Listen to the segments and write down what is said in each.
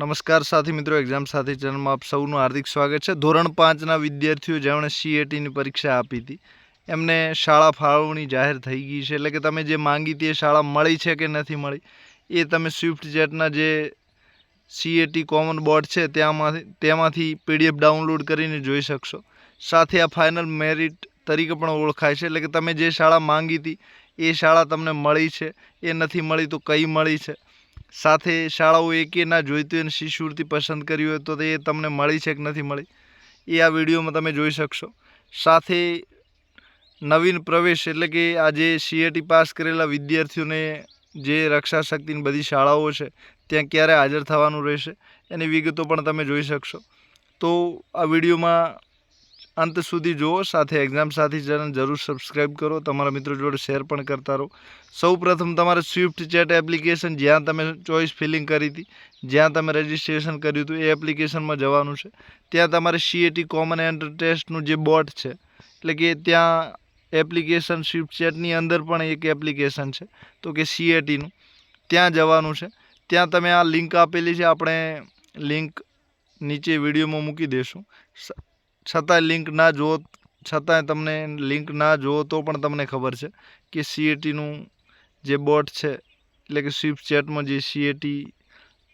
નમસ્કાર સાથી મિત્રો એક્ઝામ સાથી ચેનલમાં આપ સૌનું હાર્દિક સ્વાગત છે. ધોરણ પાંચના વિદ્યાર્થીઓ જેમણે સીએટીની પરીક્ષા આપી હતી, એમને શાળા ફાળવણી જાહેર થઈ ગઈ છે. એટલે કે તમે જે માંગી હતી એ શાળા મળી છે કે નથી મળી, એ તમે સ્વિફ્ટ જેટના જે સીએટી કોમન બોર્ડ છે, ત્યાંમાંથી, તેમાંથી પીડીએફ ડાઉનલોડ કરીને જોઈ શકશો. સાથે આ ફાઇનલ મેરિટ તરીકે પણ ઓળખાય છે. એટલે કે તમે જે શાળા માંગી હતી, એ શાળા તમને મળી છે. એ નથી મળી તો કઈ મળી છે? સાથે શાળાઓ એકે ના જોઈતી હોય અને શિષ્યવૃત્તિ પસંદ કરી હોય તો તે તમને મળી છે કે નથી મળી, એ આ વિડીયોમાં તમે જોઈ શકશો. સાથે નવીન પ્રવેશ એટલે કે આજે સીએટી પાસ કરેલા વિદ્યાર્થીઓને જે રક્ષા શક્તિની બધી શાળાઓ છે, ત્યાં ક્યારે હાજર થવાનું રહેશે એની વિગતો પણ તમે જોઈ શકશો. તો આ વિડીયોમાં અંત સુધી જુઓ, સાથે એક્ઝામ સાથી ચેનલ જરૂર સબસ્ક્રાઈબ કરો. તમારા મિત્રો જોડે શેર પણ કરતા રહો. સૌ પ્રથમ તમારે સ્વિફ્ટ ચેટ એપ્લિકેશન જ્યાં તમે ચોઈસ ફિલિંગ કરી હતી, જ્યાં તમે રજિસ્ટ્રેશન કર્યું હતું, એ એપ્લિકેશનમાં જવાનું છે. ત્યાં તમારે સીએટી કોમન એન્ટર ટેસ્ટનું જે બોટ છે, એટલે કે ત્યાં એપ્લિકેશન સ્વિફ્ટ ચેટની અંદર પણ એક એપ્લિકેશન છે, તો કે સીએટીનું ત્યાં જવાનું છે. ત્યાં તમે આ લિંક આપેલી છે, આપણે લિંક નીચે વિડીયોમાં મૂકી દઈશું છતાંય લિંક ના જુઓ, છતાંય તમને લિંક ના જુઓ તો પણ તમને ખબર છે કે સીએટીનું જે બોટ છે, એટલે કે સ્વિફ્ટ ચેટમાં જે સીએટી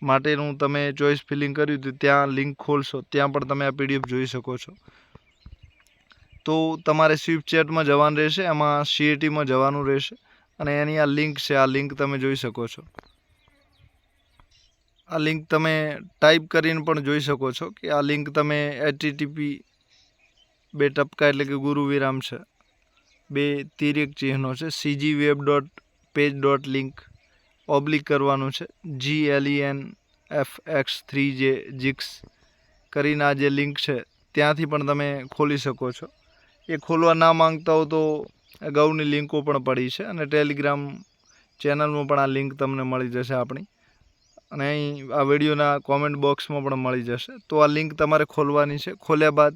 માટેનું તમે ચોઈસ ફિલિંગ કર્યું હતું, ત્યાં લિંક ખોલશો, ત્યાં પણ તમે આ પીડીએફ જોઈ શકો છો. તો તમારે સ્વિફ્ટ ચેટમાં જવાનું રહેશે, એમાં સીએટીમાં જવાનું રહેશે, અને એની આ લિંક છે, આ લિંક તમે જોઈ શકો છો. આ લિંક તમે ટાઈપ કરીને પણ જોઈ શકો છો કે આ લિંક તમે એચટીટીપી બે ટપકા એટલે કે ગુરુ વિરામ છે. બે તિર્યક ચિહ્નો છે. CG web dot page dot link oblique કરવાનું છે. G L N F X three J જીક્સ કરીને આ જે લિંક છે, ત્યાંથી પણ તમે ખોલી શકો છો. એ ખોલવા ના માંગતા હો તો અગાઉની લિંકો પણ પડી છે અને ટેલિગ્રામ ચેનલમાં પણ આ લિંક તમને મળી જશે આપણી. અને અહીં આ વિડીયોના કોમેન્ટ બોક્સમાં પણ મળી જશે. તો આ લિંક તમારે ખોલવાની છે. ખોલ્યા બાદ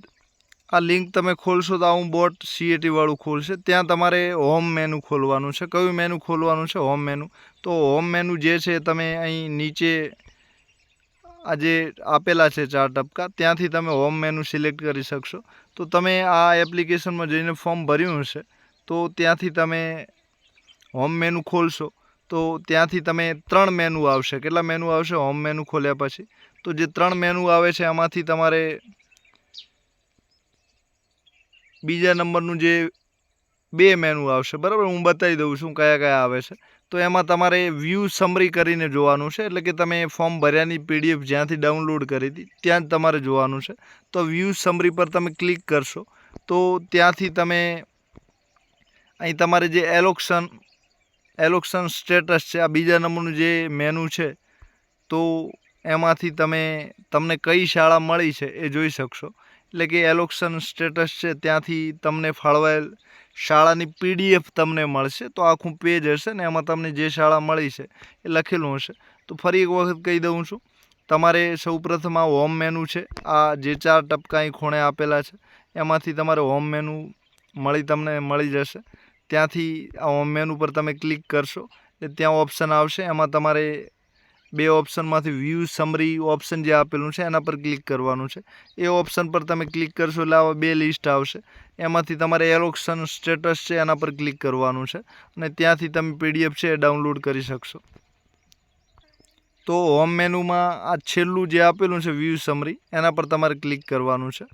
આ લિંક તમે ખોલશો તો આવું બોટ સીએટી વાળું ખોલશે. ત્યાં તમારે હોમ મેનુ ખોલવાનું છે. કયું મેનુ ખોલવાનું છે? હોમ મેનુ તો હોમ મેનુ જે છે તમે અહીં નીચે આ જે આપેલા છે ચાર ટપકા, ત્યાંથી તમે હોમ મેનુ સિલેક્ટ કરી શકશો. તો તમે આ એપ્લિકેશનમાં જઈને ફોર્મ ભર્યું હશે, તો ત્યાંથી તમે હોમ મેનુ ખોલશો. તો ત્યાંથી તમે ત્રણ મેનુ આવશે. કેટલા મેનુ આવશે? હોમ મેનુ ખોલ્યા પછી. તો જે ત્રણ મેનુ આવે છે, એમાંથી તમારે બીજા નંબરનું જે બે મેનુ આવશે, બરાબર? હું બતાવી દઉં છું કયા કયા આવે છે. તો એમાં તમારે વ્યૂ સમરી કરીને જોવાનું છે, એટલે કે તમે ફોર્મ ભર્યાની પીડીએફ જ્યાંથી ડાઉનલોડ કરી હતી, ત્યાં જ તમારે જોવાનું છે. તો વ્યૂ સમરી પર તમે ક્લિક કરશો, તો ત્યાંથી તમે અહીં તમારે જે એલોક્શન એલોક્શન સ્ટેટસ છે, આ બીજા નંબરનું જે મેનુ છે, તો એમાંથી તમે, તમને કઈ શાળા મળી છે એ જોઈ શકશો. એટલે કે એલોક્શન સ્ટેટસ છે, ત્યાંથી તમને ફાળવાયેલ શાળાની પીડીએફ તમને મળશે. તો આખું પેજ હશે ને એમાં તમને જે શાળા મળી છે એ લખેલું હશે. તો ફરી એક વખત કહી દઉં છું, તમારે સૌપ્રથમ આ હોમ મેનુ છે. આ જે ચાર ટપકા અહીં ખૂણે આપેલા છે, એમાંથી તમારે હોમ મેનુ મળી તમને મળી જશે. ત્યાંથી આ હોમ મેનુ પર તમે ક્લિક કરશો એટલે ત્યાં ઓપ્શન આવશે. એમાં તમારે બે ઓપ્શનમાંથી વ્યૂ સમરી ઓપ્શન જે આપેલું છે, એના પર ક્લિક કરવાનું છે. એ ઓપ્શન પર તમે ક્લિક કરશો એટલે આવા બે લિસ્ટ આવશે. એમાંથી તમારે એલોક્શન સ્ટેટસ છે, એના પર ક્લિક કરવાનું છે. અને ત્યાંથી તમે પીડીએફ છે એ ડાઉનલોડ કરી શકશો. તો હોમ મેનુમાં આ છેલ્લું જે આપેલું છે વ્યૂ સમરી એના પર તમારે ક્લિક કરવાનું છે.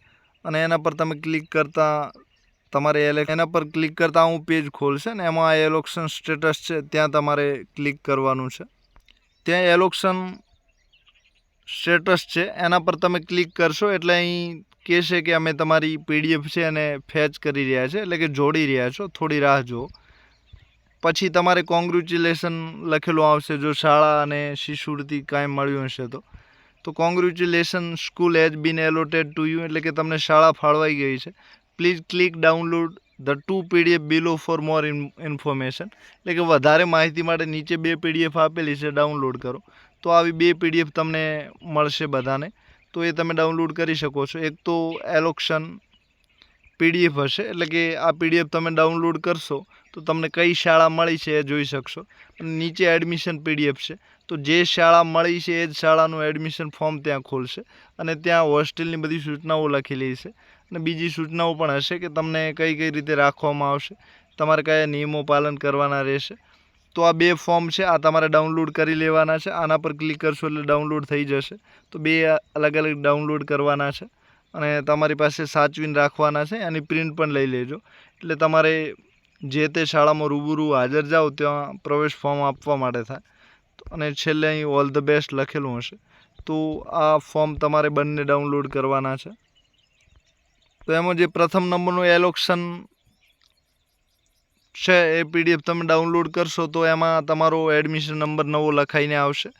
અને એના પર તમે ક્લિક કરતાં તમારે એલે એના પર ક્લિક કરતાં હું પેજ ખોલશે ને, એમાં એલોક્શન સ્ટેટસ છે, ત્યાં તમારે ક્લિક કરવાનું છે. ત્યાં એલોક્શન સ્ટેટસ છે. એના પર તમે ક્લિક કરશો એટલે અહીં કહેશે કે અમે તમારી પીડીએફ છે એને ફેચ કરી રહ્યા છે. એટલે કે જોડી રહ્યા છો. થોડી રાહ જુઓ. પછી તમારે કોંગ્રેચ્યુલેશન લખેલું આવશે જો શાળા અને શિષ્યવૃત્તિ કાંઈ મળ્યું હશે તો. તો congratulation school has been allotted to you એટલે કે તમને શાળા ફાળવાઈ ગઈ છે. Please click download the to PDF below for more information એટલે કે વધારે માહિતી માટે નીચે બે પીડીએફ આપેલી છે ડાઉનલોડ કરો. તો આવી બે પીડીએફ તમને મળશે બધાને. તો એ તમે ડાઉનલોડ કરી શકો છો. એક તો એલોક્શન પીડીએફ હશે, એટલે કે આ પીડીએફ તમે ડાઉનલોડ કરશો, તો તમને કઈ શાળા મળી છે એ જોઈ શકશો. અને નીચે એડમિશન પીડીએફ છે. તો જે શાળા મળી છે એ જ શાળાનું એડમિશન ફોર્મ ત્યાં ખોલશે. અને ત્યાં હોસ્ટેલની બધી સૂચનાઓ લખેલી છે. અને બીજી સૂચનાઓ પણ હશે કે તમને કઈ કઈ રીતે રાખવામાં આવશે, તમારે કયા નિયમો પાલન કરવાના રહેશે. તો આ બે ફોર્મ છે, આ તમારે ડાઉનલોડ કરી લેવાના છે, આના પર ક્લિક કરશો એટલે ડાઉનલોડ થઈ જશે. તો બે અલગ અલગ ડાઉનલોડ કરવાના છે અને તમારી પાસે સાચવીને રાખવાના છે, એની પ્રિન્ટ પણ લઈ લેજો. એટલે તમારે જે તે શાળામાં રૂબરૂ હાજર જાઓ, ત્યાં પ્રવેશ ફોર્મ આપવા માટે થાય. અને છેલ્લે અહીં ઓલ ધ બેસ્ટ લખેલું હશે. તો આ ફોર્મ તમારે બંને ડાઉનલોડ કરવાના છે. તો એમાં જે પ્રથમ નંબરનું એલોક્શન છે એ પીડીએફ તમે ડાઉનલોડ કરશો તો એમાં તમારો એડમિશન નંબર નવો લખાઈને આવશે.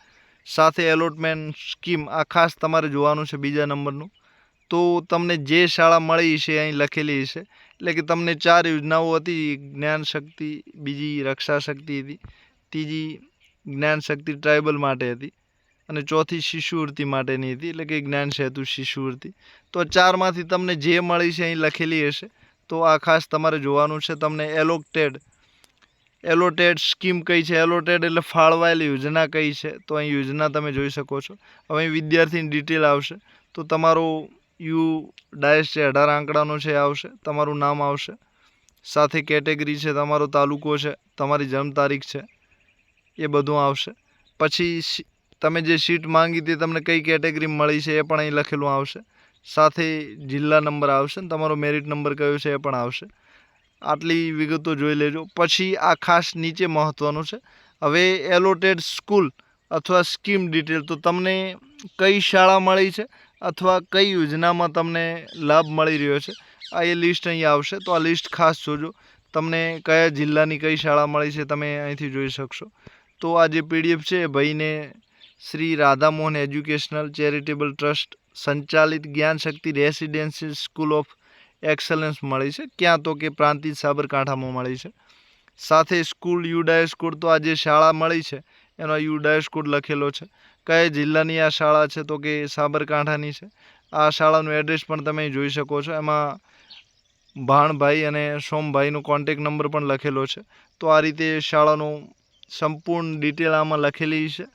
સાથે એલોટમેન્ટ સ્કીમ આ ખાસ તમારે જોવાનું છે બીજા નંબરનું. તો તમને જે શાળા મળી છે અહીં લખેલી છે. એટલે કે તમને ચાર યોજનાઓ હતી. જ્ઞાન શક્તિ, બીજી રક્ષા શક્તિ હતી. ત્રીજી જ્ઞાન શક્તિ ટ્રાઇબલ માટે હતી. અને ચોથી શિશુવૃત્તિ માટેની હતી, એટલે કે જ્ઞાન સેતુ શિશુવૃત્તિ તો ચારમાંથી તમને જે મળી છે અહીં લખેલી હશે, તો આ ખાસ તમારે જોવાનું છે તમને એલોટેડ એલોટેડ સ્કીમ કઈ છે? એલોટેડ એટલે ફાળવાયેલી યોજના કઈ છે? તો અહીં યોજના તમે જોઈ શકો છો. હવે વિદ્યાર્થીની ડિટેલ આવશે. તો તમારું યુ ડાયસ છે, અઢાર આંકડાનો છે આવશે. તમારું નામ આવશે. સાથે કેટેગરી છે, તમારો તાલુકો છે, તમારી જન્મ તારીખ છે, એ બધું આવશે. પછી તમે જે સીટ માંગી તે તમને કઈ કેટેગરી મળી છે એ પણ અહીં લખેલું આવશે. સાથે જિલ્લા નંબર આવશે ને તમારો મેરિટ નંબર કયો છે એ પણ આવશે. આટલી વિગતો જોઈ લેજો. પછી આ ખાસ નીચે મહત્ત્વનું છે. હવે એલોટેડ સ્કૂલ અથવા સ્કીમ ડિટેલ તો તમને કઈ શાળા મળી છે અથવા કઈ યોજનામાં તમને લાભ મળી રહ્યો છે આ એ લિસ્ટ અહીં આવશે. તો આ લિસ્ટ ખાસ જોજો. તમને કયા જિલ્લાની કઈ શાળા મળી છે તમે અહીંથી જોઈ શકશો. તો આ જે પીડીએફ છે એ ભાઈને Shri Radhamohan educational charitable trust સંચાલિત Gyan Shakti residential school of excellence મળી છે. ક્યાં તો કે પ્રાંતિજ સાબરકાંઠામાં મળી છે. સાથે સ્કૂલ યુડાયસ કોડ તો આ જે શાળા મળી છે. એનો યુડાયસ કોડ લખેલો છે. કયા જિલ્લાની આ શાળા છે તો કે સાબરકાંઠાની છે. આ શાળાનું એડ્રેસ પણ તમે જોઈ શકો છો. એમાં ભાણભાઈ અને સોમભાઈનો કોન્ટેક નંબર પણ લખેલો છે. તો આ રીતે શાળાનું સંપૂર્ણ ડિટેલ આમાં લખેલી છે.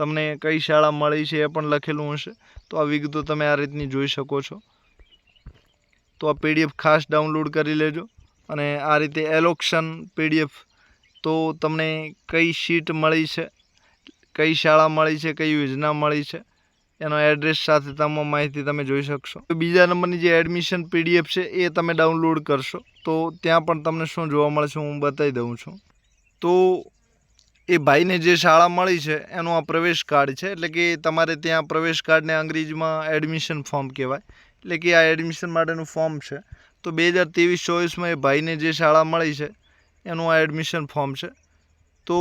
તમને કઈ શાળા મળી છે એ પણ લખેલું હશે. તો આ વિગતો તમે આ રીતની જોઈ શકો છો. તો આ પીડીએફ ખાસ ડાઉનલોડ કરી લેજો. અને આ રીતે એલોક્શન પીડીએફ તો તમને કઈ સીટ મળી છે, કઈ શાળા મળી છે, કઈ યોજના મળી છે, એનો એડ્રેસ સાથે તમામ માહિતી તમે જોઈ શકશો. બીજા નંબરની જે એડમિશન પીડીએફ છે એ તમે ડાઉનલોડ કરશો. તો ત્યાં પણ તમને શું જોવા મળશે હું બતાવી દઉં છું. તો એ ભાઈને જે શાળા મળી છે, એનો આ પ્રવેશ કાર્ડ છે. એટલે કે તમારે ત્યાં પ્રવેશ કાર્ડને અંગ્રેજીમાં એડમિશન ફોર્મ કહેવાય. એટલે કે આ એડમિશન માટેનું ફોર્મ છે. તો બે હજાર ત્રેવીસ ચોવીસમાં એ ભાઈને જે શાળા મળી છે, એનું આ એડમિશન ફોર્મ છે. તો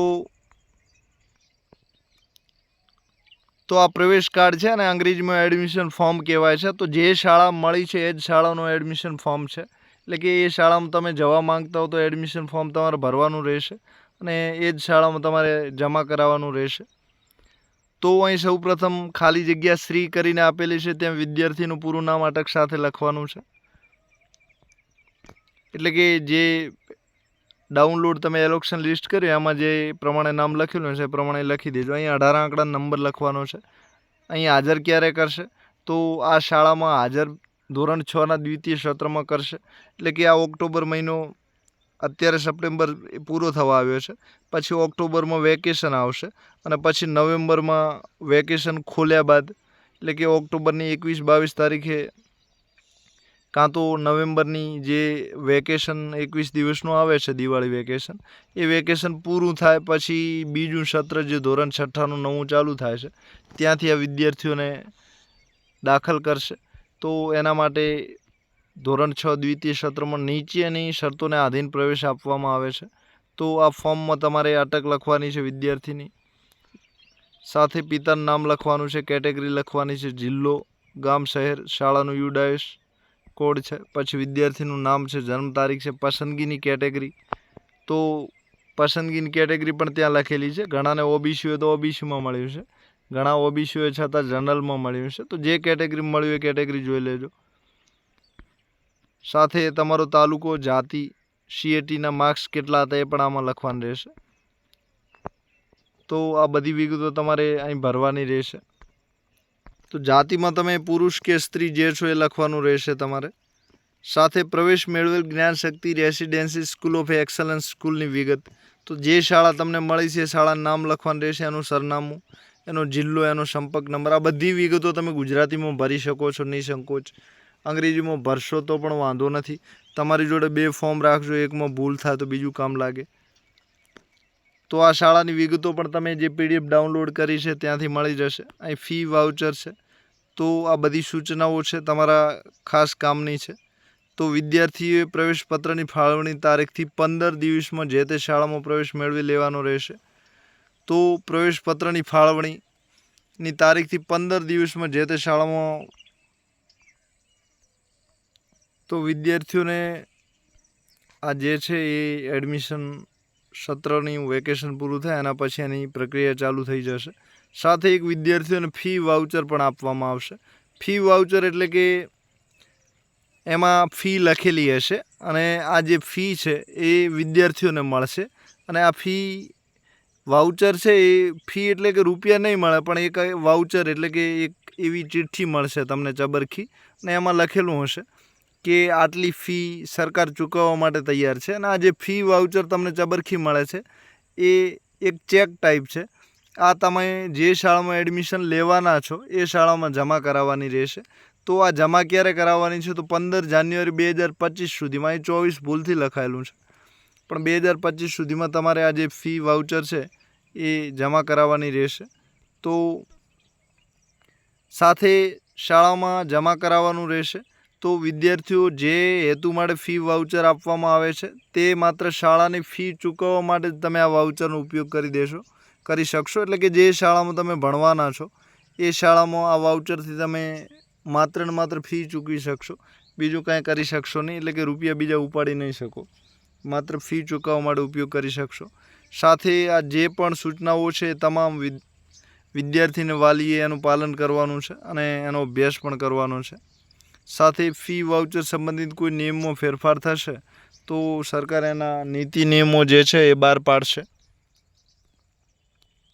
તો આ પ્રવેશ કાર્ડ છે અને અંગ્રેજીમાં એડમિશન ફોર્મ કહેવાય છે. તો જે શાળા મળી છે, એ જ શાળાનું એડમિશન ફોર્મ છે. એટલે કે એ શાળામાં તમે જવા માંગતા હો તો એડમિશન ફોર્મ તમારે ભરવાનું રહેશે. અને એ જ શાળામાં તમારે જમા કરાવવાનું રહેશે. તો અહીં સૌપ્રથમ ખાલી જગ્યા શ્રી કરીને આપેલી છે ત્યાં વિદ્યાર્થીનું પૂરું નામ અટક સાથે લખવાનું છે. એટલે કે જે ડાઉનલોડ તમે એલોક્શન લિસ્ટ કર્યું એમાં જે પ્રમાણે નામ લખેલું છે એ પ્રમાણે લખી દેજો. અહીં અઢાર આંકડા નંબર લખવાનો છે. અહીં હાજર ક્યારે કરશે? તો આ શાળામાં હાજર ધોરણ છના દ્વિતીય સત્રમાં કરશે. એટલે કે આ ઓક્ટોબર મહિનો અત્યારે સપ્ટેમ્બર પૂરો થવા આવ્યો છે. પછી ઓક્ટોબરમાં વેકેશન આવશે અને પછી નવેમ્બરમાં વેકેશન ખોલ્યા બાદ, એટલે કે ઓક્ટોબરની એકવીસ બાવીસ તારીખે કાં તો નવેમ્બરની જે વેકેશન એકવીસ દિવસનું આવે છે, દિવાળી વેકેશન, એ વેકેશન પૂરું થાય પછી બીજું સત્ર જે ધોરણ છઠ્ઠાનું નવું ચાલુ થાય છે, ત્યાંથી આ વિદ્યાર્થીઓને દાખલ કરશે. તો એના માટે ધોરણ છ દ્વિતીય સત્રમાં નીચેની શરતોને આધીન પ્રવેશ આપવામાં આવે છે. તો આ ફોર્મમાં તમારે અટક લખવાની છે વિદ્યાર્થીની. સાથે પિતાનું નામ લખવાનું છે, કેટેગરી લખવાની છે, જિલ્લો, ગામ, શહેર, શાળાનું યુડાયસ કોડ છે, પછી વિદ્યાર્થીનું નામ છે, જન્મ તારીખ છે, પસંદગીની કેટેગરી. તો પસંદગીની કેટેગરી પણ ત્યાં લખેલી છે. ઘણાને ઓબીસી હોય તો ઓબીસીમાં મળ્યું છે. ઘણા ઓબીસી હોય છતાં જનરલમાં મળ્યું છે. તો જે કેટેગરી મળ્યું એ કેટેગરી જોઈ લેજો. સાથે તમારો તાલુકો, જાતિ સીએટીના માર્ક્સ કેટલા હતા એ પણ આમાં લખવાનું રહેશે. તો આ બધી વિગતો તમારે અહીં ભરવાની રહેશે. તો જાતિમાં તમે પુરુષ કે સ્ત્રી જે છો એ લખવાનું રહેશે તમારે. સાથે પ્રવેશ મેળવેલ Gyan Shakti, residency, school of excellence સ્કૂલની વિગત. તો જે શાળા તમને મળી છે એ શાળાનું નામ લખવાનું રહેશે, એનું સરનામું, એનો જિલ્લો, એનો સંપર્ક નંબર. આ બધી વિગતો તમે ગુજરાતીમાં ભરી શકો છો, નિસંકોચ. અંગ્રેજીમાં ભરશો તો પણ વાંધો નથી. તમારી જોડે બે ફોર્મ રાખજો, એકમાં ભૂલ થાય તો બીજું કામ લાગે. તો આ શાળાની વિગતો પણ તમે જે પીડીએફ ડાઉનલોડ કરી છે ત્યાંથી મળી જશે. અહીં ફી વાઉચર છે. તો આ બધી સૂચનાઓ છે તમારા ખાસ કામની છે. તો વિદ્યાર્થીઓએ પ્રવેશપત્રની ફાળવણી તારીખથી પંદર દિવસમાં જે તે શાળામાં પ્રવેશ મેળવી લેવાનો રહેશે. તો પ્રવેશપત્રની ફાળવણીની તારીખથી પંદર દિવસમાં જે તે શાળામાં તો વિદ્યાર્થીઓને આ જે છે એ એડમિશન સત્રની વેકેશન પૂરું થાય, એના પછી એની પ્રક્રિયા ચાલુ થઈ જશે. સાથે એક વિદ્યાર્થીઓને ફી વાઉચર પણ આપવામાં આવશે. ફી વાઉચર એટલે કે એમાં ફી લખેલી હશે અને આ જે ફી છે એ વિદ્યાર્થીઓને મળશે. અને આ ફી વાઉચર છે એ ફી એટલે કે રૂપિયા નહીં મળે, પણ એક વાઉચર એટલે કે એક એવી ચિઠ્ઠી મળશે તમને ચબરખી અને એમાં લખેલું હશે. કે આટલી ફી સરકાર ચૂકવવા માટે તૈયાર છે? અને આ જે ફી વાઉચર તમને ચબરખી મળે છે, એ એક ચેક ટાઈપ છે. આ તમે જે શાળામાં એડમિશન લેવાના છો, એ શાળામાં જમા કરાવવાની રહેશે. તો આ જમા ક્યારે કરાવવાની છે? તો પંદર જાન્યુઆરી બે હજાર પચીસ સુધીમાં. એ ચોવીસ ભૂલથી લખાયેલું છે. પણ બે હજાર પચીસ સુધીમાં તમારે આ જે ફી વાઉચર છે, એ જમા કરાવવાની રહેશે. તો સાથે શાળામાં જમા કરાવવાનું રહેશે. તો વિદ્યાર્થીઓ, જે હેતુ માટે ફી વાઉચર આપવામાં આવે છે, તે માત્ર શાળાની ફી ચૂકવવા માટે તમે આ વાઉચરનો ઉપયોગ કરી દેશો, કરી શકશો. એટલે કે જે શાળામાં તમે ભણવાના છો, એ શાળામાં આ વાઉચરથી તમે માત્ર ને માત્ર ફી ચૂકવી શકશો. બીજું કાંઈ કરી શકશો નહીં, એટલે કે રૂપિયા બીજા ઉપાડી નહીં શકો. માત્ર ફી ચૂકવવા માટે ઉપયોગ કરી શકશો. સાથે આ જે પણ સૂચનાઓ છે તમામ વિદ્યાર્થીને વાલીએ એનું પાલન કરવાનું છે અને એનો અભ્યાસ પણ કરવાનો છે. સાથે ફી વાઉચર સંબંધિત કોઈ નિયમમાં ફેરફાર થશે, તો સરકાર એના નીતિ નિયમો જે છે એ બહાર પાડશે.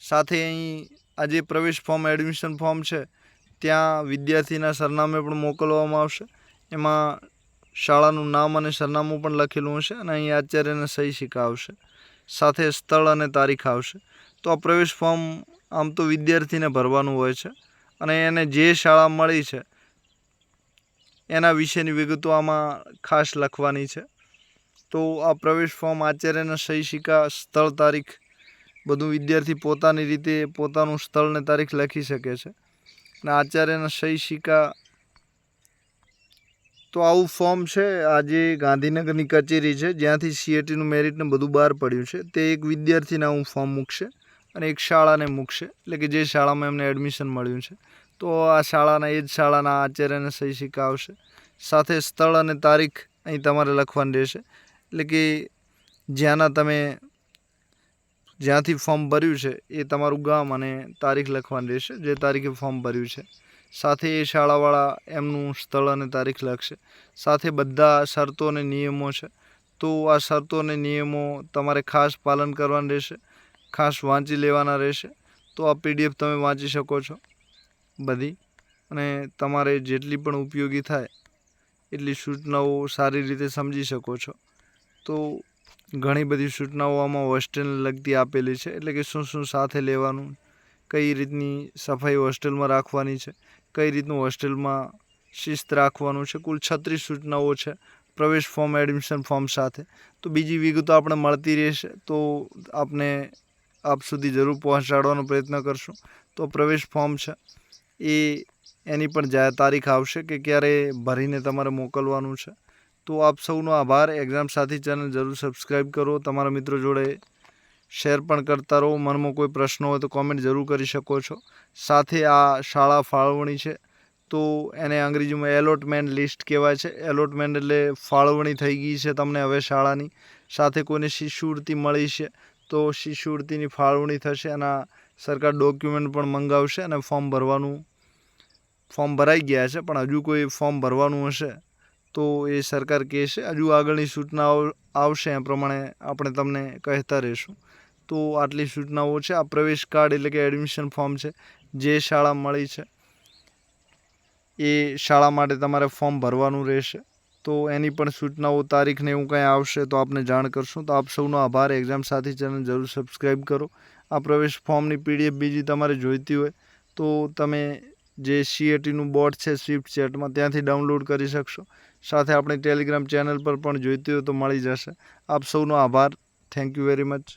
સાથે અહીં આ જે પ્રવેશ ફોર્મ, એડમિશન ફોર્મ છે, ત્યાં વિદ્યાર્થીના સરનામે પણ મોકલવામાં આવશે. એમાં શાળાનું નામ અને સરનામું પણ લખેલું હશે અને અહીં આચાર્યને સહી સિક્કા આવશે. સાથે સ્થળ અને તારીખ આવશે. તો આ પ્રવેશ ફોર્મ આમ તો વિદ્યાર્થીને ભરવાનું હોય છે અને એને જે શાળા મળી છે એના વિશેની વિગતો આમાં ખાસ લખવાની છે. તો આ પ્રવેશ ફોર્મ આચાર્યના સિક્કા સ્થળ તારીખ, બધું વિદ્યાર્થી પોતાની રીતે પોતાનું સ્થળ ને તારીખ લખી શકે છે. અને આચાર્યના સિક્કા તો આવું ફોર્મ છે, આજે ગાંધીનગરની કચેરી છે, જ્યાંથી સીએટીનું મેરિટને બધું બહાર પડ્યું છે. તે એક વિદ્યાર્થીને આવું ફોર્મ મૂકશે અને એક શાળાને મૂકશે, એટલે કે જે શાળામાં એમને એડમિશન મળ્યું છે. તો આ શાળાના, એ જ શાળાના આચાર્યને સહી સિક્કા આવશે સાથે સ્થળ અને તારીખ અહીં તમારે લખવાની રહેશે. એટલે કે જ્યાંના તમે જ્યાંથી ફોર્મ ભર્યું છે, એ તમારું ગામ અને તારીખ લખવાની રહેશે, જે તારીખે ફોર્મ ભર્યું છે. સાથે એ શાળાવાળા એમનું સ્થળ અને તારીખ લખશે. સાથે બધા શરતો અને નિયમો છે. તો આ શરતો અને નિયમો તમારે ખાસ પાલન કરવાનું રહેશે, ખાસ વાંચી લેવાના રહેશે. તો આ પીડીએફ તમે વાંચી શકો છો. બધી અને તમારે જેટલી પણ ઉપયોગી થાય એટલી સૂચનાઓ સારી રીતે સમજી શકો છો. તો ઘણી બધી સૂચનાઓ આમાં હોસ્ટેલને લગતી આપેલી છે. એટલે કે શું શું સાથે લેવાનું, કઈ રીતની સફાઈ હોસ્ટેલમાં રાખવાની છે, કઈ રીતનું હોસ્ટેલમાં શિસ્ત રાખવાનું છે, કુલ છત્રીસ સૂચનાઓ છે પ્રવેશ ફોર્મ, એડમિશન ફોર્મ સાથે. તો બીજી વિગતો આપણે મળતી રહેશે. તો આપને આપ સુધી જરૂર પહોંચાડવાનો પ્રયત્ન કરશું. તો પ્રવેશ ફોર્મ છે એ એની પણ જા તારીખ આવશે કે ક્યારે ભરીને તમારે મોકલવાનું છે. તો આપ સૌનો આભાર. એક્ઝામ સાથી ચેનલ જરૂર સબસ્ક્રાઈબ કરો. તમારા મિત્રો જોડે શેર પણ કરતા રહો. મનમાં કોઈ પ્રશ્ન હોય તો કોમેન્ટ જરૂર કરી શકો છો. સાથે આ શાળા ફાળવણી છે. તો એને અંગ્રેજીમાં એલોટમેન્ટ લિસ્ટ કહેવાય છે. એલોટમેન્ટ એટલે ફાળવણી થઈ ગઈ છે તમને હવે શાળાની. સાથે કોઈને શિષ્યવૃત્તિ મળી છે તો શિષ્યવૃત્તિની ફાળવણી થશે. એના સરકાર ડોક્યુમેન્ટ પણ મંગાવશે અને ફોર્મ ભરવાનું ફોર્મ ભરાઈ ગયા છે, પણ હજુ કોઈ ફોર્મ ભરવાનું હશે, તો એ સરકાર કહેશે, હજુ આગળની સૂચનાઓ આવશે, એ પ્રમાણે આપણે તમને કહેતા રહીશું. તો આટલી સૂચનાઓ છે, આ પ્રવેશ કાર્ડ એટલે કે એડમિશન ફોર્મ છે, જે શાળા મળી છે, એ શાળા માટે તમારે ફોર્મ ભરવાનું રહેશે. તો એની પણ સૂચનાઓ તારીખને એવું કંઈ આવશે તો આપને જાણ કરશું. તો આપ સૌનો આભાર. એક્ઝામ સાથી ચેનલ જરૂર સબસ્ક્રાઈબ કરો. આ પ્રવેશ ફોર્મની પીડીએફ બીજી તમારે જોઈતી હોય, તો તમે જે સીએટીનું બોર્ડ છે સ્વિફ્ટ ચેટમાં ત્યાંથી ડાઉનલોડ કરી શકશો. સાથે આપણી ટેલિગ્રામ ચેનલ પર પણ જોઈતી હોય તો મળી જશે. આપ સૌનો આભાર. Thank you very much